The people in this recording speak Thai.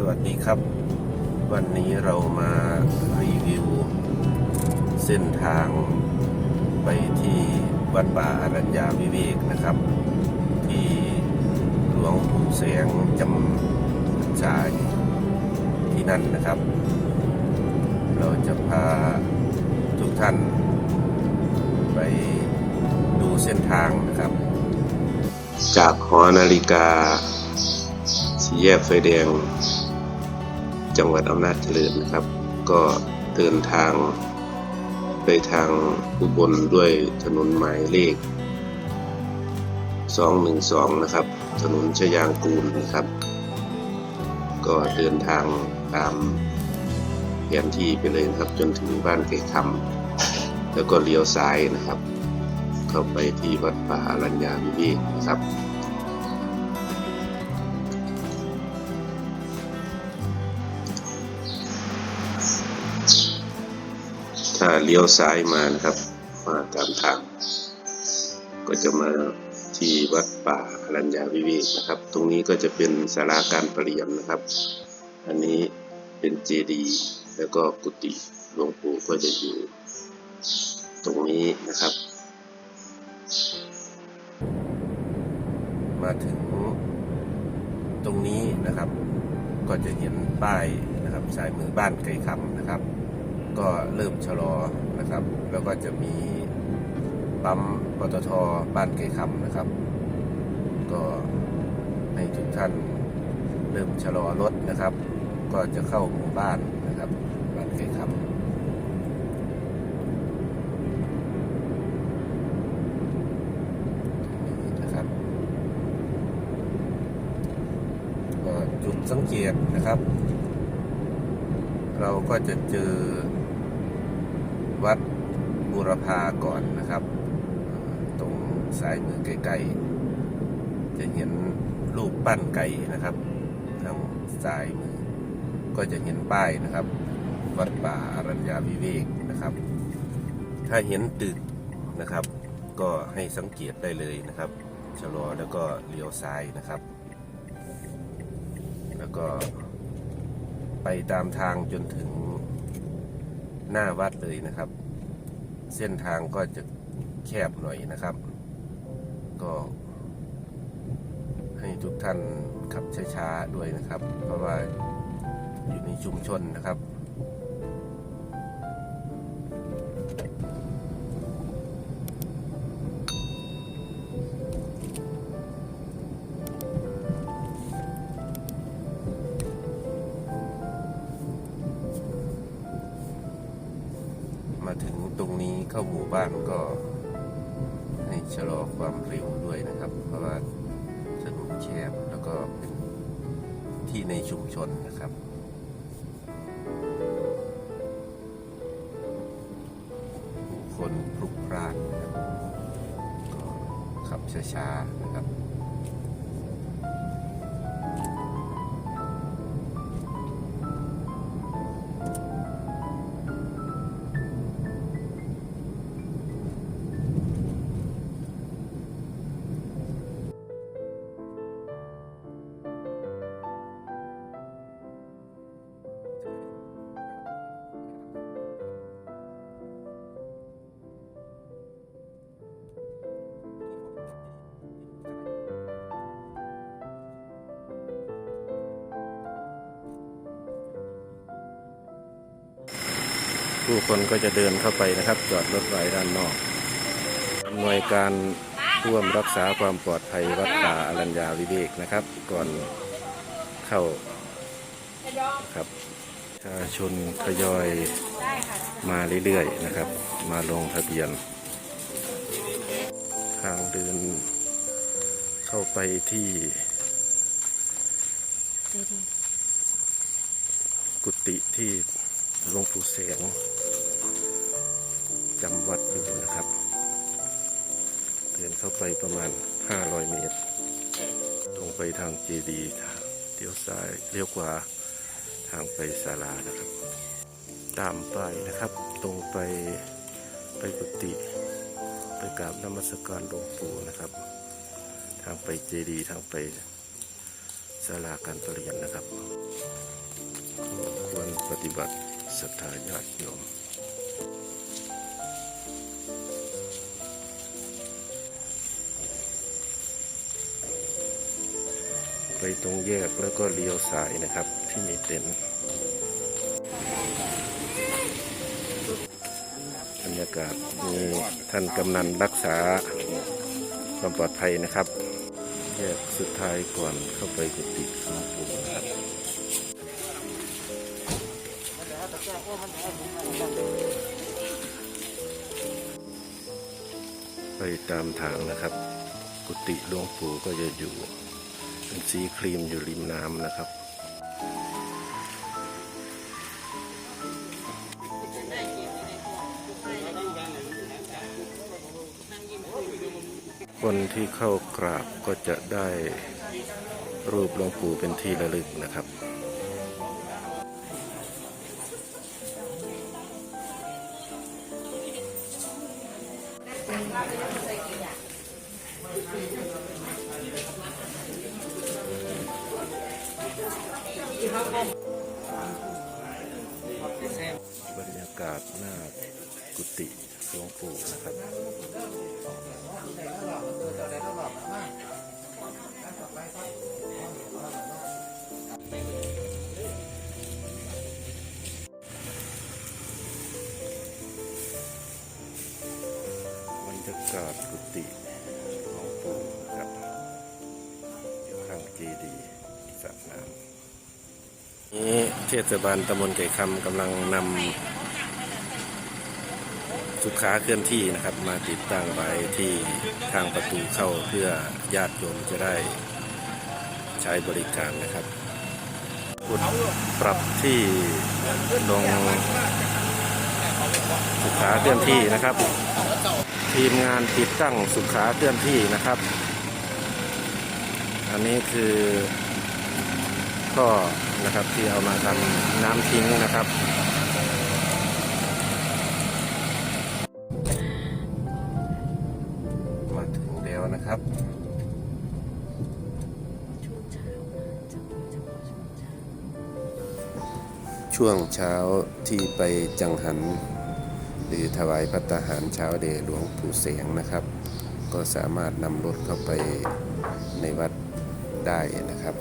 สวัสดีครับ วันนี้เรามารีวิว เส้นทางไปที่วัดป่าอรัญญาวิเวกนะครับ ที่หลวงปู่แสงจำพรรษาอยู่ที่นั่นนะครับ เราจะพาทุกท่านไปดูเส้นทางนะครับ จากหอนาฬิกาสี่แยกไฟแดง จังหวัดอำนาจเจริญนะครับ ก็เดินทางไปทางอุบลด้วยถนนหมายเลข 212 นะครับ ถนนชยางกูลนะครับ ก็เดินทางตามแผนที่ไปเลยนะครับ จนถึงบ้านไก่คำแล้วก็เลี้ยวซ้ายนะครับ เข้าไปที่วัดป่าอรัญญาวิเวกนะครับ ถ้าเลี้ยวซ้ายมานะครับ มาตามทาง ก็จะมาที่วัดป่าอรัญญาวิเวกนะครับ ตรงนี้ก็จะเป็นศาลาการประเรียนนะครับ อันนี้เป็นเจดีย์แล้วก็กุฏิหลวงปู่ก็จะอยู่ ตรงนี้นะครับ มาถึงตรงนี้นะครับ ก็จะเห็นป้ายนะครับสายมือบ้านไก่คำนะครับ ก็เริ่มชะลอนะครับ แล้วก็จะมีปั๊มปตทบ้านไก่คำนะครับ ก็ให้ทุกท่านเริ่มชะลอรถนะครับ ก็จะเข้าหมู่บ้านนะครับบ้านไก่คำนะครับจุดสังเกตนะครับ เราก็จะเจอ วัดบูรพาก่อนนะครับ ตรงสายมือไกลๆจะเห็นรูปปั้นไก่นะครับ ทางซ้ายมือ ก็จะเห็นป้ายนะครับ วัดป่าอรัญญาวิเวกนะครับ ถ้าเห็นตึกนะครับ ก็ให้สังเกตได้เลยนะครับชะลอแล้วก็เลี้ยวซ้ายนะครับ แล้วก็ไปตามทางจนถึง หน้าวัดเลยนะครับ เส้นทางก็จะแคบหน่อยนะครับ ก็ ให้ทุกท่านขับช้าๆด้วยนะครับ เพราะว่าอยู่ในชุมชนนะครับ เข้าหมู่บ้านก็ให้ชะลอความเร็วด้วยนะครับ เพราะว่าถนนแคบแล้วก็เป็นที่ในชุมชนนะครับผู้คนพลุกพล่านนะครับก็ขับช้าๆนะครับ ผู้คนก็จะเดินเข้าไปนะครับ จอดรถไว้ด้านนอกอำนวยการร่วมรักษาความปลอดภัยวัดป่าอรัญญาวิเวกนะครับ ก่อนเข้าครับประชาชนทยอยมาเรื่อยๆนะครับ มาลงทะเบียน ทางเดินเข้าไปที่กุฏิที่ หลวงปู่แสงจำวัดอยู่นะครับ เดินเข้าไปประมาณ 500 เมตร ตรงไปทางเจดีย์เลี้ยวซ้ายเลี้ยวขวาทางไปศาลานะครับ ตามไปนะครับ ตรงไปไปกุฏิไปกราบนมัสการหลวงปู่นะครับ ทางไปเจดีย์ทางไปศาลาการประเรียนนะครับ ควรปฏิบัติ ศรัทธาญาติโยมไปตรงแยกแล้วก็เลี้ยวซ้ายนะครับ ที่มีเต็นท์บรรยากาศมีท่านกำนันรักษาความปลอดภัยนะครับ แยกสุดท้ายก่อนเข้าไปกุฏิหลวงปู่ ไปตามทางนะครับ กุฏิหลวงปู่ก็จะอยู่ เป็นสีครีมอยู่ริมน้ำนะครับคนที่เข้ากราบก็จะได้รูปหลวงปู่เป็นที่ระลึกนะครับ กุฏิหลวงปู่นะครับบรรยากาศกุฏิหลวงปู่นะครับอยู่ข้างเจดีย์สระน้ำนี้เทศบาลตำบลไก่คำกำลังนำ สุขาเคลื่อนที่นะครับ มาติดตั้งไว้ที่ทางประตูเข้าเพื่อญาติโยมจะได้ใช้บริการนะครับกดปรับที่ลงสุขาเคลื่อนที่นะครับ ทีมงานติดตั้งสุขาเคลื่อนที่นะครับ อันนี้คือก็นะครับที่เอามาทำน้ำทิ้งนะครับ ช่วงเช้าที่ไปจังหัน หรือถวายพัตตาหารเช้าเดหลวงปู่เสียงนะครับ ก็สามารถนำรถเข้าไปในวัดได้นะครับ